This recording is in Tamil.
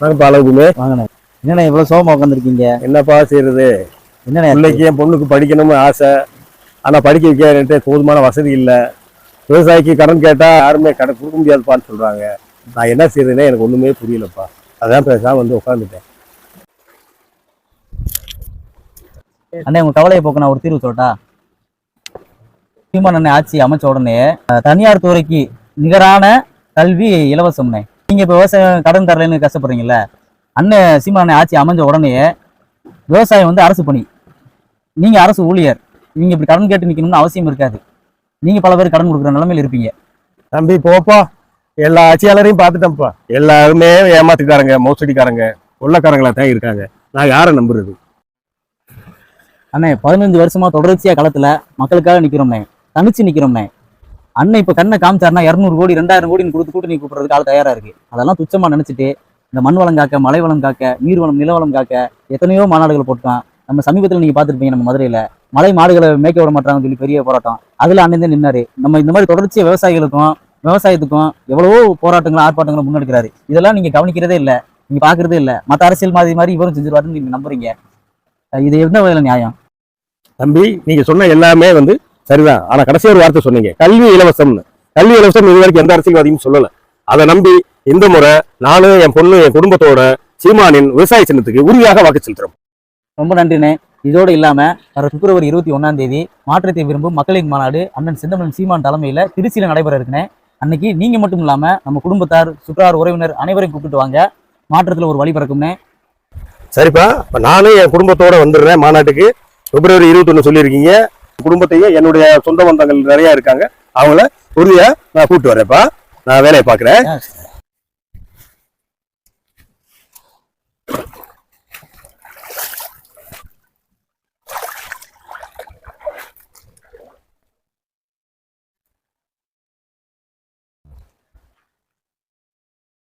வாங்கப்பா அளவுக்குமே வாங்கண்ணே. என்னண்ணே இவ்வளவு சோகமா உட்காந்துருக்கீங்க என்னப்பா செய்யறது? என்னண்ணே பிள்ளைக்கு என் பொண்ணுக்கு படிக்கணும்னு ஆசை. ஆனா படிக்க வைக்க போதுமான வசதி இல்ல. விவசாயிக்கு கடன் கேட்டா யாருமே கடன் கொடுக்க முடியாதுப்பான்னு சொல்றாங்க. நான் என்ன செய்யறதுன்னே எனக்கு ஒண்ணுமே புரியலப்பா. அதான் பேசாம வந்து உட்காந்துட்டேன் அண்ணே உங்க கவலையை போக்க நான் ஒரு தீர்வு சொல்லட்டா? சீமான் அண்ணன் ஆட்சி அமைச்ச உடனே தனியார் துறைக்கு நிகரான கல்வி இலவசம்னே நீங்க இப்ப விவசாயம் கடன் தரலைன்னு கஷ்டப்படுறீங்கல்ல? அண்ணன் சீமான் ஆட்சி அமைஞ்ச உடனே விவசாயம் வந்து அரசு பணி. நீங்க அரசு ஊழியர். நீங்க இப்படி கடன் கேட்டு நிக்கணும்னு அவசியம் இருக்காது. நீங்க பல பேர் கடன் கொடுக்குற நிலைமையில இருப்பீங்க. தம்பி போப்பா. எல்லா ஆட்சியாளரையும் பார்த்துட்டேன்ப்பா. எல்லாருமே ஏமாத்துக்காரங்க மோசடிக்காரங்க கொள்ளக்காரங்களா தான் இருக்காங்க. நான் யாரை நம்புறது? அண்ணே பதினஞ்சு வருஷமா தொடர்ச்சியா களத்துல மக்களுக்காக நிக்கிறோம்ண்ணே. தனிச்சு நிக்கிறோம்ண்ணே. அண்ணன் இப்போ கண்ணை காமிச்சாருன்னா இரநூறு கோடி ரெண்டாயிரம் கோடின்னு கொடுத்து கூட்டணி கூப்பிடுறதுக்கு ஆள் தயாராக இருக்கு. அதெல்லாம் துச்சமாக நினைச்சிட்டு இந்த மண் வளம் காக்க மலை வளம் காக்க நீர் வளம் நிலவளம் காக்க எத்தனையோ மாநாடுகள் போட்டான் நம்ம சமீபத்தில் நீங்கள் பார்த்துருப்பீங்க நம்ம மதுரையில். மலை மாடுகளை மேய்க்க விட மாட்டாங்கன்னு சொல்லி பெரிய போராட்டம். அதில் அண்ணன் தான் நின்னாரு. நம்ம இந்த மாதிரி தொடர்ச்சியாக விவசாயிகளுக்கும் விவசாயத்துக்கும் எவ்வளவோ போராட்டங்களும் ஆர்ப்பாட்டங்களும் முன்னெடுக்கிறாரு. இதெல்லாம் நீங்கள் கவனிக்கிறதே இல்லை. நீங்கள் பார்க்குறதே இல்லை. மற்ற அரசியல் மாதிரி மாதிரி இவரும் செஞ்சிருவாருன்னு நீங்கள் நம்புறீங்க. இது எந்த வகையில் நியாயம்? தம்பி நீங்கள் சொன்ன எல்லாமே வந்து சரிதான். ஆனா கடைசி ஒரு வார்த்தை சொன்னீங்க. கல்வி இலவசம்னு. கல்வி இலவசம் இது வரைக்கும் எந்த அரசியல்வாதியும் சொல்லல. அதை நம்பி இந்த முறை நானும் என் பொண்ணு என் குடும்பத்தோட சீமானின் விவசாய சின்னத்துக்கு உறுதியாக வாக்கு செலுத்துறோம். ரொம்ப நன்றிண்ணே. இதோடு இல்லாம வர பிப்ரவரி இருபத்தி ஒன்னாம் தேதி மாற்றத்தை விரும்பும் மக்களின் மாநாடு அண்ணன் சிந்தமன் சீமான் தலைமையில திருச்சியில நடைபெற இருக்குண்ணே. அன்னைக்கு நீங்க மட்டும் இல்லாம நம்ம குடும்பத்தார் சுற்றார் உறவினர் அனைவரையும் கூப்பிட்டு வாங்க. மாற்றத்துல ஒரு வழி பிறக்கும்னே சரிப்பா. இப்ப நானும் என் குடும்பத்தோட வந்துடுறேன் மாநாட்டுக்கு. பிப்ரவரி இருபத்தொன்னு சொல்லியிருக்கீங்க. குடும்பத்தையும் என்னுடைய சொந்த பந்தங்கள் நிறைய இருக்காங்க. அவங்கள உறுதியா நான் கூப்பிட்டு வரேன்ப்பா. நான் வேலையை பாக்குறேன்